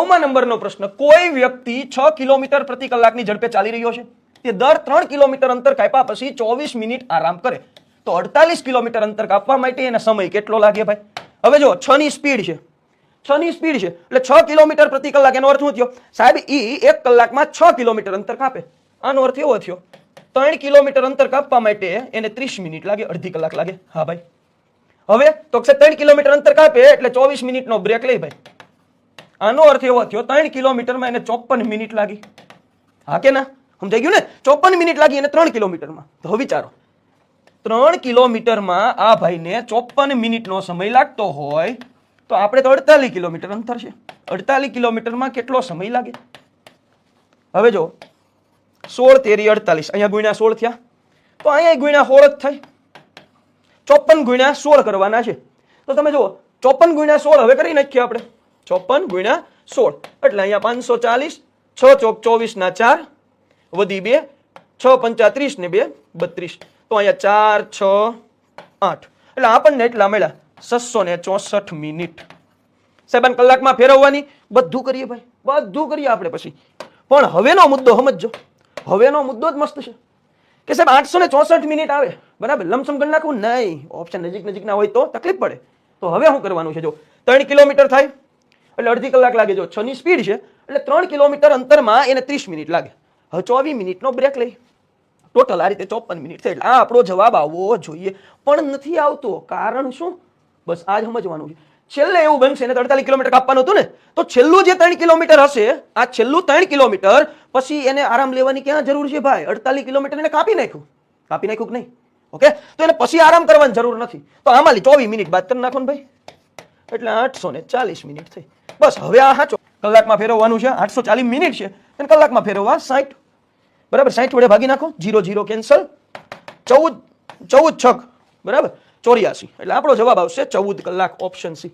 નવમા નંબરનો પ્રશ્ન, કોઈ વ્યક્તિ છ કિલોમીટર પ્રતિ કલાકની ઝડપે ચાલી રહ્યો છે? તે દર ત્રણ કિલોમીટર અંતર કાપ્યા પછી ચોવીસ મિનિટ આરામ કરે. તો અડતાલીસ કિલોમીટર અંતર કાપવા માટે એને સમય કેટલો લાગે ભાઈ? હવે જો છ ની સ્પીડ છે. છ ની સ્પીડ છે. એટલે છ કિલોમીટર પ્રતિ કલાક, એનો અર્થ શું થયો? સાહેબ, ઈ એક કલાકમાં છ કિલોમીટર અંતર કાપે. આનો અર્થ એવો થયો, ત્રણ કિલોમીટર અંતર કાપવા માટે એને ત્રીસ મિનિટ લાગે, અડધી કલાક લાગે. હા ભાઈ. હવે તો ત્રણ કિલોમીટર અંતર કાપે, એટલે ચોવીસ મિનિટનો બ્રેક લઈ ભાઈ. આનો અર્થ એવો થયો, ત્રણ કિલોમીટરમાં એને ચોપન મિનિટ લાગી. હા કે ના? સમજાઈ ગયું ને? ચોપન મિનિટ લાગી એને ત્રણ કિલોમીટરમાં. તો વિચારો. ત્રણ કિલોમીટરમાં આ ભાઈને ચોપન મિનિટનો સમય લાગતો હોય, તો આપણે તો અડતાલીસ કિલોમીટર અંતર છે. અડતાલીસ કિલોમીટરમાં કેટલો સમય લાગે? હવે જો, સોળ તેરી અડતાલીસ. અહીંયા ગુણ્યા સોળ થયા. તો અહીંયા ગુણ્યા સોળ જ થાય. ચોપન ગુણ્યા સોળ કરવાના છે. તો તમે જુઓ ચોપન ગુણ્યા સોળ હવે કરી નાખીએ આપણે. ચોપન ગુણ્યા સોળ. એટલે અહીંયા પાંચસો ચાલીસ, છ ચોક ચોવીસ ના ચાર, વધી બે, છ પંચાત્રીસ ને બે બત્રીસ. તો અહીંયા ચાર, છ, આઠ. એટલે આપણને એટલા મળ્યા છસો ને ચોસઠ મિનિટ. સાહેબ કલાકમાં ફેરવવાની? બધું કરીએ ભાઈ. બધું કરીએ આપણે પછી. પણ હવેનો મુદ્દો સમજજો. હવેનો મુદ્દો જ મસ્ત છે. કે સાહેબ, આઠસો ને ચોસઠ મિનિટ આવે. બરાબર? લમસમ કરી નાખવું? નહીં. ઓપ્શન નજીક નજીકના હોય તો તકલીફ પડે. તો હવે શું કરવાનું છે? જો, ત્રણ કિલોમીટર થાય. એટલે અડધી કલાક લાગે જો. છની સ્પીડ છે, એટલે ત્રણ કિલોમીટર અંતરમાં એને ત્રીસ મિનિટ લાગે. હવે ચોવીસ મિનિટનો બ્રેક લઈ. ટોટલ આ રીતે ચોપન મિનિટ થાય. એટલે આ આપણો જવાબ આવવો જોઈએ. પણ નથી આવતો. કારણ શું? બસ આ સમજવાનું છે. છેલ્લે એવું બનશે ને અડતાલીસ કિલોમીટર કાપવાનું હતું ને, તો છેલ્લું જે ત્રણ કિલોમીટર હશે, આ છેલ્લું ત્રણ કિલોમીટર, પછી એને આરામ લેવાની ક્યાં જરૂર છે ભાઈ? અડતાલીસ કિલોમીટર એને કાપી નાખ્યું. કાપી નાખ્યું કે નહીં? ઓકે? તો એને પછી આરામ કરવાની જરૂર નથી. તો આમાં ચોવીસ મિનિટ બાદ કરી નાખો ને ભાઈ. એટલે આઠસો ને ચાલીસ મિનિટ થઈ. બસ હવે આ સાચો કલાકમાં ફેરવવાનું છે, આઠસો ચાલીસ મિનિટ છે, અને કલાકમાં ફેરવવા સાઠ બરાબર સાઠ વડે ભાગી નાખો, જીરો જીરો કેન્સલ. ચૌદ ચૌદ છક. બરાબર, ચોર્યાસી. એટલે આપણો જવાબ આવશે ચૌદ કલાક ઓપ્શન સી.